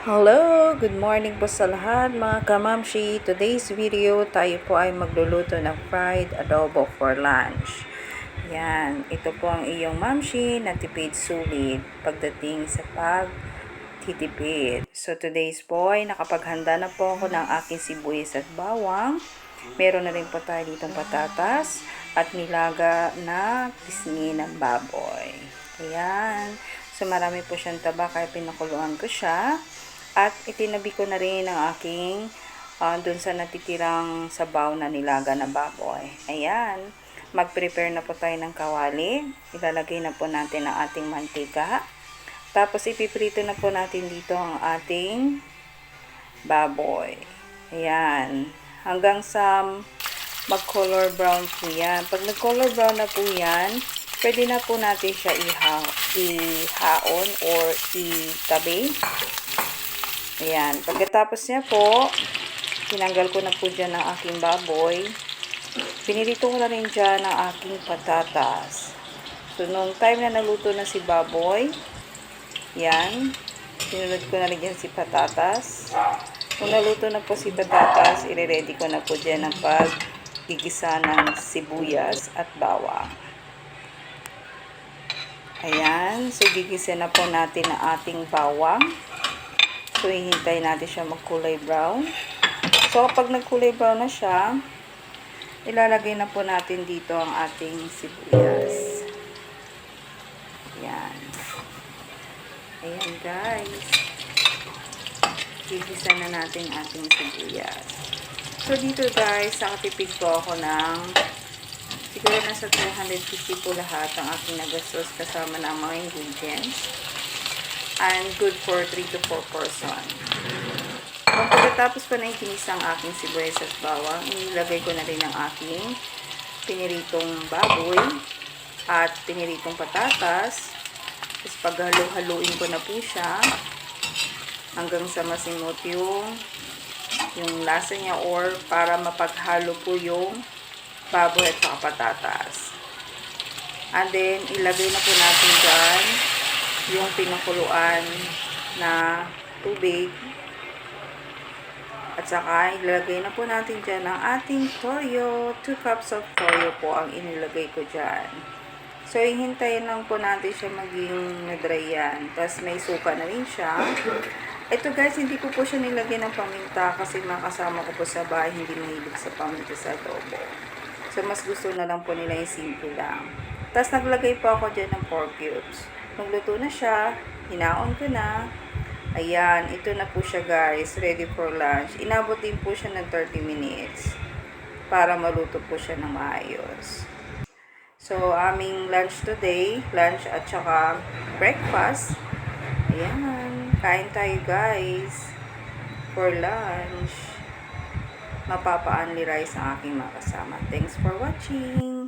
Hello! Good morning po sa lahat mga kamamshi. Today's video, tayo po ay magluluto ng fried adobo for lunch. Yan, ito po ang iyong mamshi na tipid sulit pagdating sa pagtitipid. So today's po ay nakapaghanda na po ako ng aking sibuyas at bawang. Meron na rin po tayo ditong patatas at nilaga na pisngi ng baboy. Ayan. So marami po siyang taba kaya pinakuluan ko siya. At itinabi ko na rin ang aking uh, dun sa natitirang sabaw na nilaga na baboy. Ayan. Mag-prepare na po tayo ng kawali. Ilalagay na po natin ang ating mantika. Tapos ipiprito na po natin dito ang ating baboy. Ayan. Hanggang sa mag-color brown po yan. Pag nag-color brown na po yan, pwede na po natin siya iha ihaon or itabi. Ayan. Pagkatapos niya po, tinanggal ko na po dyan ang aking baboy. Pinilito ko na rin dyan ang aking patatas. So, nung time na naluto na si baboy, yan, sinunod ko na rin dyan si patatas. Kung naluto na po si patatas, ire-ready ko na po dyan ang paggigisa ng sibuyas at bawang. Ayan, so gigisa na po natin ang ating bawang. So, hihintay natin siya magkulay brown. So, kapag nagkulay brown na siya, ilalagay na po natin dito ang ating sibuyas. Ayan. Ayan, guys. Gigisa na natin ating sibuyas. So, dito guys, nakatipid po ako ng siguro nasa 250 po lahat ang aking nagastos kasama ng mga ingredients and good for 3 to 4 person. Kung pagkatapos ko na ikinis ang aking sibuyas at bawang, inilagay ko na rin ang aking piniritong baboy at piniritong patatas. Tapos paghalo-haluin ko na po siya hanggang sa masimot yung yung lasa niya or para mapaghalo po yung baboy at patatas. And then, ilagay na po natin dyan yung pinakuluan na tubig. At saka, ilalagay na po natin dyan ang ating toyo. 2 cups of toyo po ang inilagay ko dyan. So, ihintayin lang po natin siya maging na-dry yan. Tapos, may suka na rin siya. Ito guys, hindi ko po siya nilagyan ng paminta kasi makasama ko po sa bahay hindi mahilig sa paminta sa adobo. So, mas gusto na lang po nila yung simple lang. Tapos, naglagay po ako dyan ng pork cubes. Nagluto na siya, hinaon ko na. Ayan, ito na po siya guys, ready for lunch. Inabot din po siya ng 30 minutes para maluto po siya ng maayos. So, aming lunch today, lunch at saka breakfast. Ayan, kain tayo guys for lunch. Mapapa-only rice ang aking mga kasama. Thanks for watching!